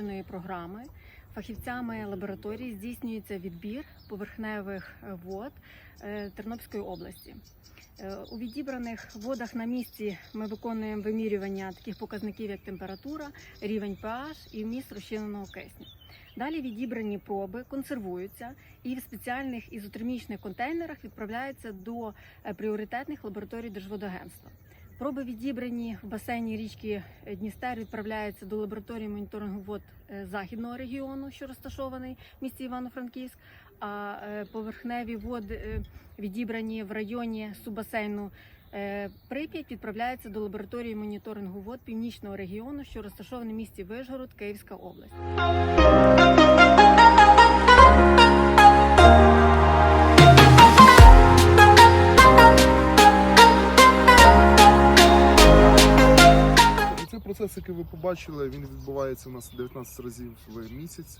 налагодженої програми фахівцями лабораторії здійснюється відбір поверхневих вод е, Тернопільської області. Е, У відібраних водах на місці ми виконуємо вимірювання таких показників, як температура, рівень pH і вміст розчиненого кисню. Далі відібрані проби консервуються і в спеціальних ізотермічних контейнерах відправляються до е, пріоритетних лабораторій Держводагентства. Проби відібрані в басейні річки Дністер відправляються до лабораторії моніторингу вод е, західного регіону, що розташований в місті Івано-Франківськ. А е, поверхневі води, е, відібрані в районі суббасейну е, Прип'ять, відправляються до лабораторії моніторингу вод північного регіону, що розташований в місті Вишгород, Київська область. Процес, який ви побачили, він відбувається у нас 19 разів в місяць.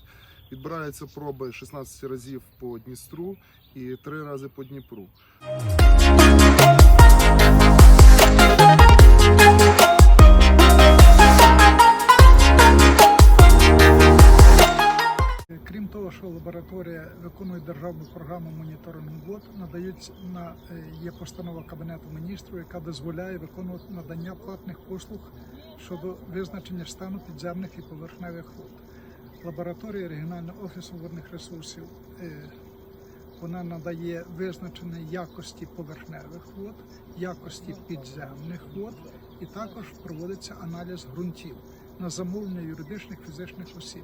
Відбираються проби 16 разів по Дністру і 3 рази по Дніпру. Крім того, що лабораторія виконує державну програму моніторингу вод, надають на е, є постанова кабінету міністрів, яка дозволяє виконувати надання платних послуг щодо визначення стану підземних і поверхневих вод. Лабораторія регіонального офісу водних ресурсів е, вона надає визначення якості поверхневих вод, якості підземних вод, і також проводиться аналіз ґрунтів на замовлення юридичних фізичних осіб.